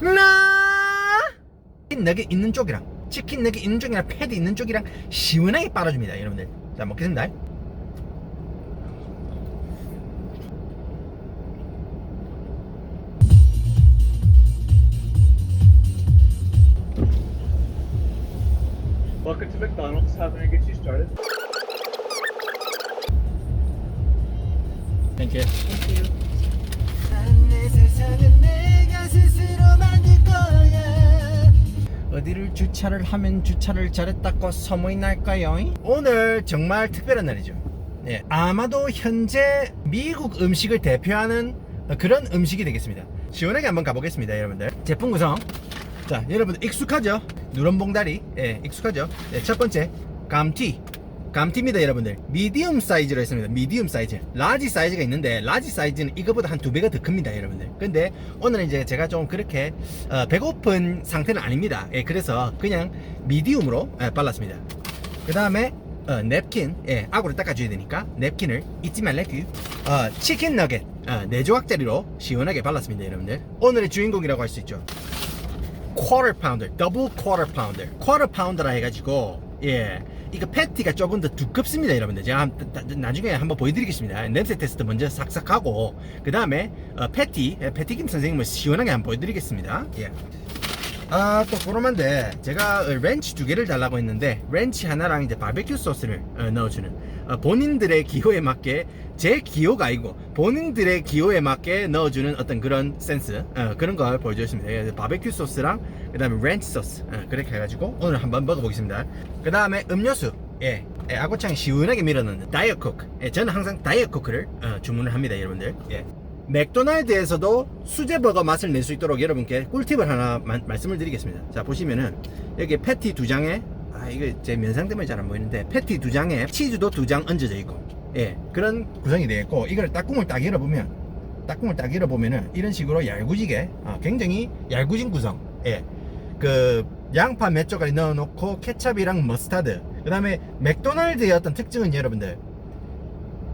나 치킨 너겟 있는 쪽이랑 치킨 너겟 있는 쪽이랑 패드 있는 쪽이랑 시원하게 빨아줍니다 여러분들 자 먹겠습니다 Welcome to McDonald's. How can I get you started? 땡큐 내세 어디를 주차를 하면 주차를 잘했다고 소문이 날까요? 오늘 정말 특별한 날이죠. 예, 아마도 현재 미국 음식을 대표하는 그런 음식이 되겠습니다. 시원하게 한번 가보겠습니다, 여러분들. 제품 구성. 자, 여러분들 익숙하죠? 누런 봉다리. 예, 익숙하죠? 예, 첫 번째, 감튀. 감튀입니다, 여러분들. 미디움 사이즈로 했습니다. 미디움 사이즈. 라지 사이즈가 있는데, 라지 사이즈는 이거보다 한 두 배가 더 큽니다, 여러분들. 근데 오늘은 이제 제가 좀 그렇게 어, 배고픈 상태는 아닙니다. 예, 그래서 그냥 미디움으로 예, 발랐습니다. 그 다음에 어, 냅킨, 예, 악으로 닦아줘야 되니까 냅킨을 잊지 말래규. 어, 치킨 너겟, 어, 네 조각짜리로 시원하게 발랐습니다, 여러분들. 오늘의 주인공이라고 할 수 있죠. quarter pounder, double quarter pounder, quarter pounder라 해가지고 예. 이거 패티가 조금 더 두껍습니다 여러분들. 제가 나중에 한번 보여드리겠습니다. 냄새 테스트 먼저 싹싹 하고 그 다음에 어, 패티 예, 패티 김 선생님을 시원하게 한번 보여드리겠습니다. 예. 아또 그러면데 제가 어, 렌치 두 개를 달라고 했는데 렌치 하나랑 이제 바베큐 소스를 어, 넣어주는 어, 본인들의 기호에 맞게 제 기호가 아니고 본인들의 기호에 맞게 넣어주는 어떤 그런 센스 어, 그런 걸 보여주셨습니다. 예, 바베큐 소스랑 그 다음에 렌치 소스 어, 그렇게 해가지고 오늘 한번 먹어보겠습니다. 그 다음에 음료수. 예, 예, 아구창 시원하게 밀어넣는 다이어트 코크 예, 저는 항상 다이어트 코크를 어, 주문을 합니다 여러분들. 예. 맥도날드에서도 수제버거 맛을 낼 수 있도록 여러분께 꿀팁을 하나 마- 말씀을 드리겠습니다. 자 보시면은 여기 패티 두 장에 아 이거 제 면상 때문에 잘 안 보이는데 패티 두 장에 치즈도 두 장 얹어져 있고 예 그런 구성이 되어 있고 이걸 딱꿈을 딱 열어보면 딱꿈을 딱 열어보면은 이런 식으로 얄구지게 아, 굉장히 얄구진 구성 예그 양파 몇 조각이 넣어놓고 케찹이랑 머스타드 그 다음에 맥도날드의 어떤 특징은 여러분들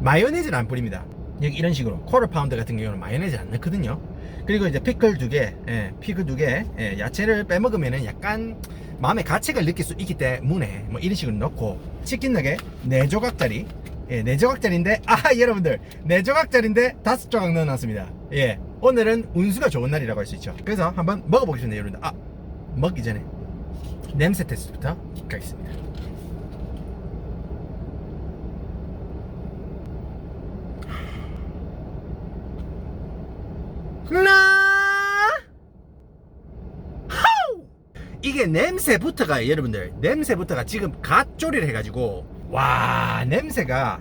마요네즈를 안 뿌립니다. 여기 이런 식으로 쿼터 파운드 같은 경우는 마요네즈 안 넣거든요. 그리고 이제 피클 두 개, 예, 피클 두 개, 예, 야채를 빼먹으면은 약간 마음의 가책을 느낄 수 있기 때문에 뭐 이런 식으로 넣고 치킨 너겟 네 조각짜리, 예, 네 조각짜리인데 아 여러분들 네 조각짜리인데 다섯 조각 넣어놨습니다. 예, 오늘은 운수가 좋은 날이라고 할 수 있죠. 그래서 한번 먹어보겠습니다, 여러분들. 아 먹기 전에 냄새 테스트부터 가겠습니다. 나 하우! 이게 냄새부터가 여러분들 냄새부터가 지금 갓 조리를 해가지고 와 냄새가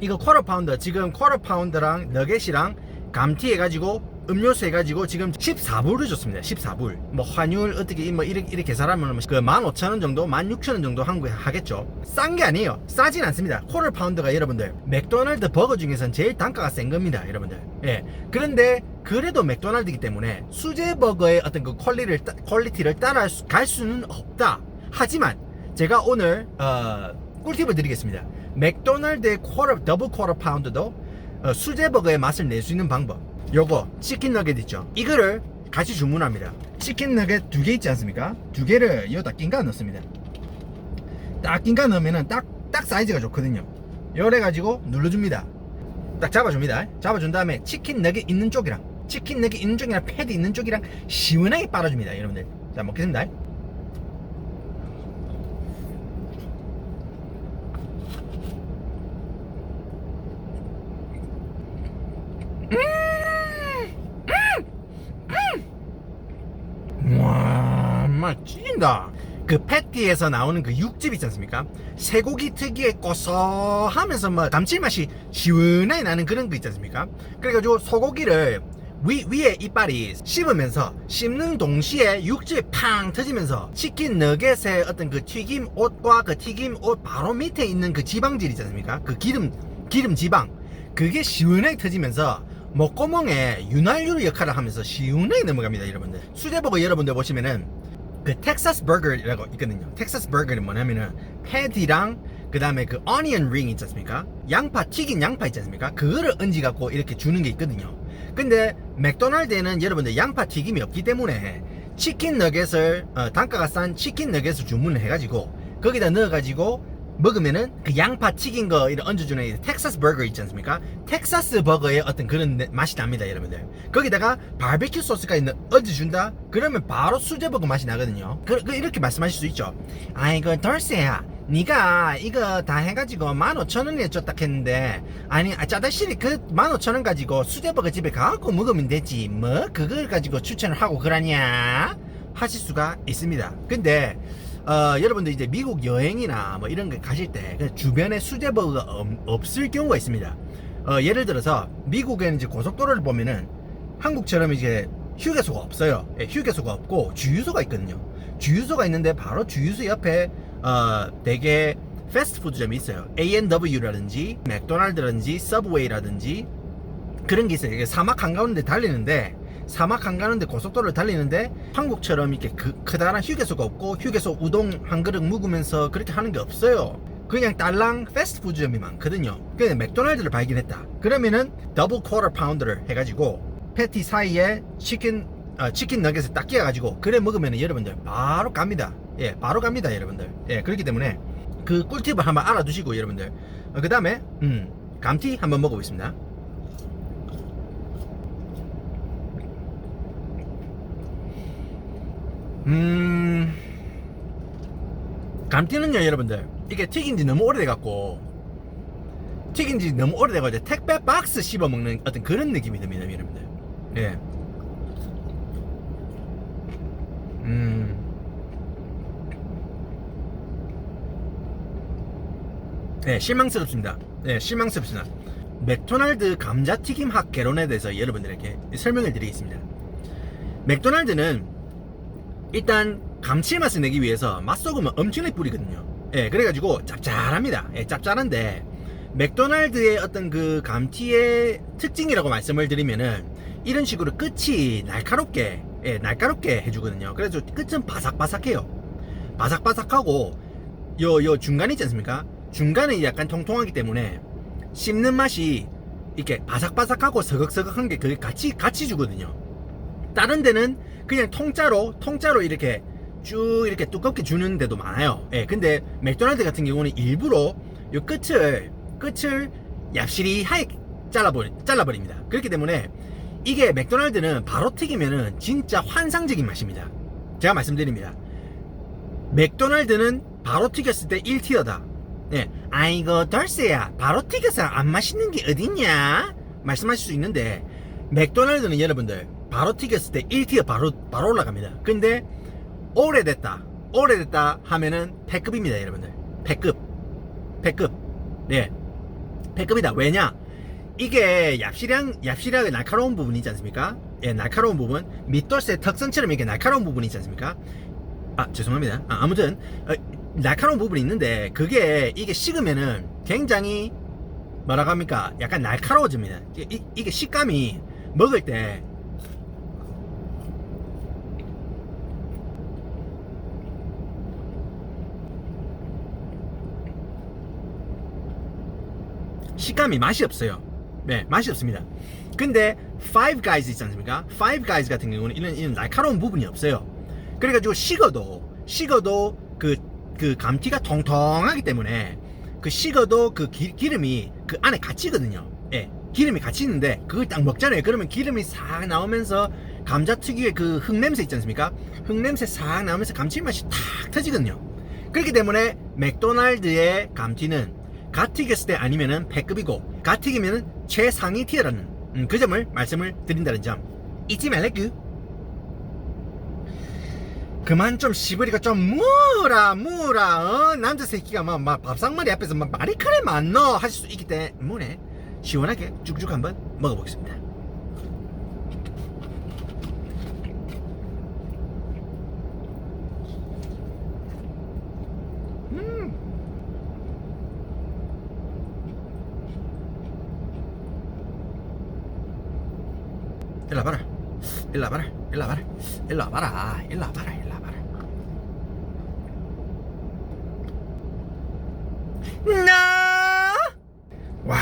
이거 쿼터 파운더 지금 쿼터 파운더랑 너겟이랑 감튀 해가지고 음료수 해가지고 지금 14불을 줬습니다. 14불. 뭐 환율 어떻게 뭐 이렇게, 이렇게 계산하면 그 15,000원 정도 16,000원 정도 한국에 하겠죠. 싼 게 아니에요. 싸진 않습니다. 쿼터 파운더가 여러분들 맥도날드 버거 중에선 제일 단가가 센 겁니다 여러분들. 예. 그런데 그래도 맥도날드이기 때문에 수제 버거의 어떤 그 퀄리티를 따- 퀄리티를 따라갈 수, 갈 수는 없다. 하지만 제가 오늘 어, 꿀팁을 드리겠습니다. 맥도날드의 쿼터 더블 쿼터 파운드도 어, 수제 버거의 맛을 낼 수 있는 방법 요거 치킨 너겟 있죠? 이거를 같이 주문합니다. 치킨 너겟 두 개 있지 않습니까? 두 개를 여기다 낀가 넣습니다. 딱 낀가 넣으면은 딱, 딱 사이즈가 좋거든요. 요래 가지고 눌러줍니다. 딱 잡아줍니다. 잡아준 다음에 치킨 너겟 있는 쪽이랑 치킨 너겟 있는 쪽이랑 패드 있는 쪽이랑 시원하게 빨아줍니다 여러분들. 자 먹겠습니다 와, 찐다. 그 패티에서 나오는 그 육즙 있지 않습니까? 쇠고기 특유의 고소하면서 뭐 감칠맛이 시원하게 나는 그런 거 있지 않습니까? 그래가지고 소고기를 위, 위에 이빨이 씹으면서 씹는 동시에 육즙이 팡 터지면서 치킨 너겟의 어떤 그 튀김 옷과 그 튀김 옷 바로 밑에 있는 그 지방질 있지 않습니까? 그 기름, 기름 지방. 그게 시원하게 터지면서 목구멍에 윤활유 역할을 하면서 시원하게 넘어갑니다, 여러분들. 수제버거 여러분들 보시면은 그 텍사스 버거라고 있거든요. 텍사스 버거는 뭐냐면은 패티랑 그 다음에 그 어니언 링 있지 않습니까? 양파 튀긴 양파 있지 않습니까? 그거를 얹어 갖고 이렇게 주는 게 있거든요. 근데 맥도날드에는 여러분들 양파 튀김이 없기 때문에 치킨 너겟을 어, 단가가 싼 치킨 너겟을 주문을 해가지고 거기다 넣어가지고 먹으면은 그 양파 튀긴 거 이렇게 얹어주는 이 텍사스 버거 있지 않습니까? 텍사스 버거의 어떤 그런 내- 맛이 납니다, 여러분들. 거기다가 바베큐 소스까지 넣- 얹어준다? 그러면 바로 수제버거 맛이 나거든요. 그, 그 이렇게 말씀하실 수 있죠. 아이고 덜세야. 네가 이거 다 해가지고 15,000원에 줬다 했는데 아니 아, 짜다실이 그 15,000원 가지고 수제버거 집에 가갖고 먹으면 되지 뭐 그걸 가지고 추천을 하고 그러냐 하실 수가 있습니다 근데 어, 여러분들 이제 미국 여행이나 뭐 이런 거 가실 때 그 주변에 수제버거가 없- 없을 경우가 있습니다. 어, 예를 들어서 미국에는 이제 고속도로를 보면은 한국처럼 이제 휴게소가 없어요. 예, 휴게소가 없고 주유소가 있거든요. 주유소가 있는데 바로 주유소 옆에 어, 되게 패스트푸드점이 있어요. A&W라든지 맥도날드라든지 서브웨이라든지 그런 게 있어요. 이게 사막 한가운데 달리는데 사막 한가운데 고속도로를 달리는데 한국처럼 이렇게 그, 크다란 휴게소가 없고 휴게소 우동 한 그릇 묵으면서 그렇게 하는 게 없어요. 그냥 딸랑 패스트푸드점이 많거든요. 그냥 맥도날드를 발견했다. 그러면은 더블 쿼터 파운드를 해가지고 패티 사이에 치킨 어, 치킨 너겟을 딱 끼워가지고 그래 먹으면 여러분들 바로 갑니다. 예, 바로 갑니다, 여러분들. 예, 그렇기 때문에 그 꿀팁을 한번 알아두시고 여러분들. 어, 그 다음에 음, 감튀 한번 먹어보겠습니다. 음 감튀는요 여러분들 이게 튀긴 지 너무 오래돼갖고 튀긴 지 너무 오래돼가지고 택배 박스 씹어 먹는 어떤 그런 느낌이 듭니다 여러분들 예. 음. 네, 실망스럽습니다. 네, 실망스럽습니다. 맥도날드 감자튀김 학 개론에 대해서 여러분들에게 설명을 드리겠습니다. 맥도날드는 일단 감칠맛을 내기 위해서 맛소금을 엄청나게 뿌리거든요. 예, 그래가지고 짭짤합니다. 예, 짭짤한데 맥도날드의 어떤 그 감튀의 특징이라고 말씀을 드리면은 이런 식으로 끝이 날카롭게 예, 날카롭게 해주거든요. 그래서 끝은 바삭바삭해요. 바삭바삭하고 요 요 중간에 있지 않습니까? 중간에 약간 통통하기 때문에 씹는 맛이 이렇게 바삭바삭하고 서걱서걱한 게 그게 같이 같이 주거든요. 다른 데는 그냥 통짜로 통짜로 이렇게 쭉 이렇게 두껍게 주는 데도 많아요. 예, 근데 맥도날드 같은 경우는 일부러 요 끝을 끝을 얍실이 하게 잘라버리, 잘라버립니다. 그렇기 때문에 이게 맥도날드는 바로 튀기면은 진짜 환상적인 맛입니다. 제가 말씀드립니다. 맥도날드는 바로 튀겼을 때 1티어다. 예, 아이고 덜세야 바로 튀겨서 안 맛있는 게 어딨냐? 말씀하실 수 있는데 맥도날드는 여러분들 바로 튀겼을 때 1티어 바로 바로 올라갑니다. 근데 오래됐다, 오래됐다 하면은 패급입니다, 여러분들. 패급, 패급. 네, 패급이다. 왜냐? 이게 얍실한 얍실하게 날카로운 부분이 있지 않습니까? 예, 날카로운 부분. 밑돌의 특성처럼 이렇게 날카로운 부분이 있지 않습니까? 아 죄송합니다. 아, 아무튼 어, 날카로운 부분이 있는데 그게 이게 식으면은 굉장히 뭐라고 합니까? 약간 날카로워집니다. 이, 이- 이게 식감이 먹을 때 식감이 맛이 없어요. 네, 맛이 없습니다. 근데 Five Guys 있지 않습니까? Five Guys 같은 경우는 이런, 이런 날카로운 부분이 없어요. 그래가지고 식어도 식어도 그, 그 감튀가 통통하기 때문에 그 식어도 그 기, 기름이 그 안에 갇히거든요. 예, 기름이 같이 있는데 그걸 딱 먹잖아요. 그러면 기름이 싹 나오면서 감자 특유의 그 흙냄새 있지 않습니까? 흙냄새 싹 나오면서 감칠맛이 탁 터지거든요. 그렇기 때문에 맥도날드의 감튀는 갓 튀겼을 때 아니면은 패급이고 갓 튀기면은 최상위 티어라는 음, 그 점을 말씀을 드린다는 점. 잊지 말라구. 그만 좀 시부리가 좀 무라 무라 어? 남자 새끼가 막, 막 밥상머리 앞에서 막 마리카레 만너 하실 수 있기 때문에 시원하게 쭉쭉 한번 먹어보겠습니다 음. 일로 와봐라. 일로 와봐라. 일로 와봐라. 일로 와봐라. 일로 와봐라. 일로 와봐라. 나! 와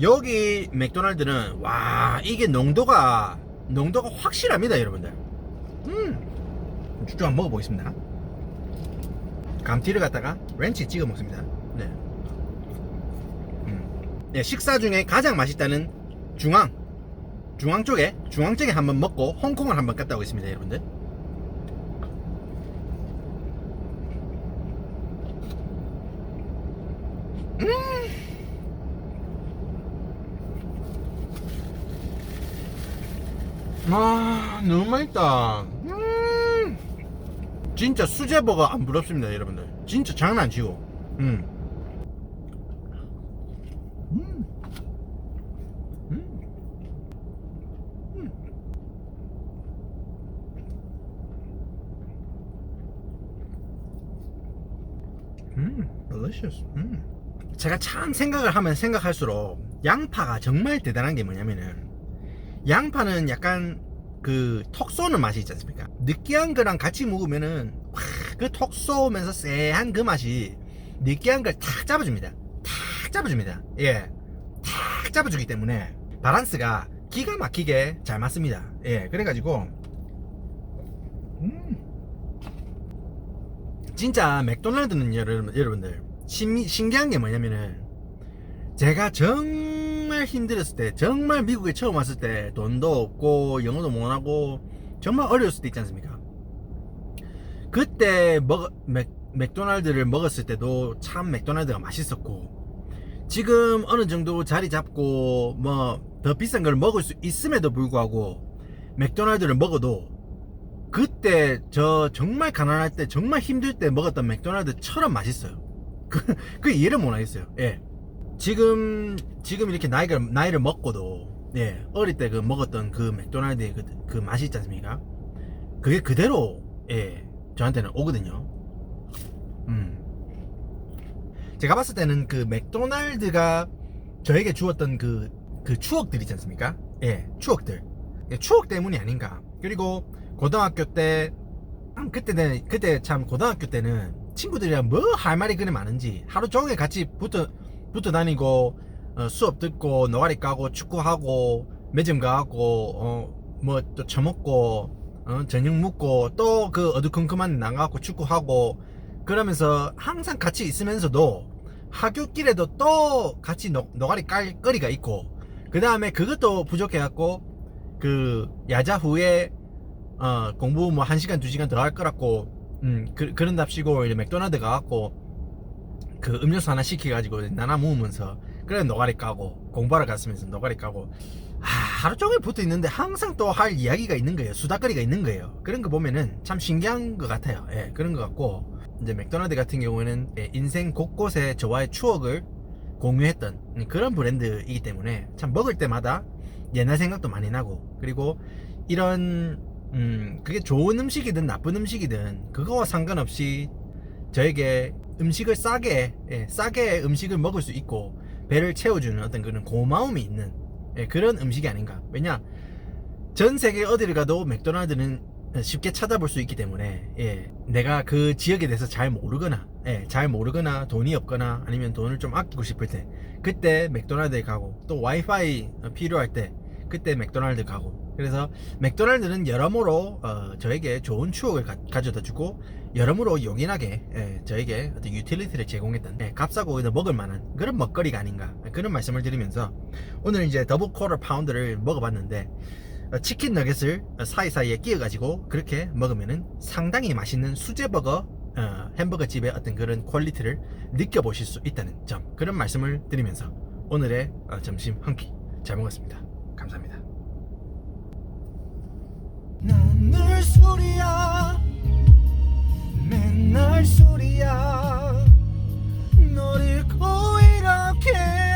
여기 맥도날드는 와 이게 농도가 농도가 확실합니다 여러분들. 음쭉 한번 먹어보겠습니다. 감튀를 갖다가 렌치 찍어 먹습니다. 네. 음. 네 식사 중에 가장 맛있다는 중앙 중앙 쪽에 중앙 쪽에 한번 먹고 홍콩을 한번 갔다 오겠습니다 여러분들 아 너무 맛있다 음. 진짜 수제버거 안 부럽습니다 여러분들 진짜 장난 안 치고 음. 음. 음. 음, delicious. 음. 제가 참 생각을 하면 생각할수록 양파가 정말 대단한 게 뭐냐면은 양파는 약간 그톡 쏘는 맛이 있지 않습니까? 느끼한 거랑 같이 먹으면은 그톡 쏘면서 쎄한 그 맛이 느끼한 걸 탁 잡아줍니다. 탁 잡아줍니다. 예. 탁 잡아주기 때문에 바란스가 기가 막히게 잘 맞습니다. 예. 그래가지고 음. 진짜 맥도날드는 여러분, 여러분들 신, 신기한 게 뭐냐면은 제가 정말 힘들었을 때 정말 미국에 처음 왔을 때 돈도 없고 영어도 못하고 정말 어려웠을 때 있지 않습니까 그때 먹, 맥, 맥도날드를 먹었을 때도 참 맥도날드가 맛있었고 지금 어느 정도 자리 잡고 뭐 더 비싼 걸 먹을 수 있음에도 불구하고 맥도날드를 먹어도 그때 저 정말 가난할 때 정말 힘들 때 먹었던 맥도날드처럼 맛있어요. 그, 그 이해를 못 하겠어요. 예. 지금 지금 이렇게 나이가 나이를 먹고도 예 어릴 때 그 먹었던 그 맥도날드의 그, 그 맛이 있지 않습니까? 그게 그대로 예 저한테는 오거든요. 음. 제가 봤을 때는 그 맥도날드가 저에게 주었던 그, 그 추억들 있지 않습니까? 예, 추억들. 예, 추억 때문이 아닌가. 그리고 고등학교 때, 음, 그때는, 그때 참 고등학교 때는 친구들이랑 뭐 할 말이 그리 많은지. 하루 종일 같이 붙어, 붙어 다니고, 어, 수업 듣고, 노가리 까고, 축구하고, 매점 가고, 어, 뭐 또 처먹고, 어, 저녁 먹고, 또 그 어두컴컴한 데 나가고 축구하고, 그러면서 항상 같이 있으면서도 학교길에도 또 같이 노, 노가리 깔 거리가 있고, 그 다음에 그것도 부족해갖고, 그 야자 후에 어, 공부 뭐 1시간 2시간 더 할 거라고 음, 그, 그런답시고 이제 맥도날드 가갖고 그 음료수 하나 시켜가지고 나눠 먹으면서 그래 노가리 까고 공부하러 갔으면서 노가리 까고 아, 하루 종일 붙어 있는데 항상 또 할 이야기가 있는 거예요. 수다거리가 있는 거예요. 그런 거 보면은 참 신기한 것 같아요. 예 그런 것 같고 이제 맥도날드 같은 경우에는 예, 인생 곳곳에 저와의 추억을 공유했던 음, 그런 브랜드이기 때문에 참 먹을 때마다 옛날 생각도 많이 나고 그리고 이런 음 그게 좋은 음식이든 나쁜 음식이든 그거와 상관없이 저에게 음식을 싸게 예, 싸게 음식을 먹을 수 있고 배를 채워주는 어떤 그런 고마움이 있는 예, 그런 음식이 아닌가. 왜냐 전 세계 어디를 가도 맥도날드는 쉽게 찾아볼 수 있기 때문에 예, 내가 그 지역에 대해서 잘 모르거나 예, 잘 모르거나 돈이 없거나 아니면 돈을 좀 아끼고 싶을 때 그때 맥도날드에 가고 또 와이파이 필요할 때 그때 맥도날드 가고. 그래서 맥도날드는 여러모로 어, 저에게 좋은 추억을 가, 져다 주고 여러모로 용인하게 예, 저에게 어떤 유틸리티를 제공했던 예, 값싸고 먹을 만한 그런 먹거리가 아닌가 그런 말씀을 드리면서 오늘 이제 더블 쿼터 파운드를 먹어봤는데 어, 치킨 너겟을 사이사이에 끼워가지고 그렇게 먹으면은 상당히 맛있는 수제버거 어, 햄버거 집의 어떤 그런 퀄리티를 느껴보실 수 있다는 점 그런 말씀을 드리면서 오늘의 어, 점심 한 끼 잘 먹었습니다 감사합니다. 난늘 술이야 맨날 술이야 너를 꼭 이렇게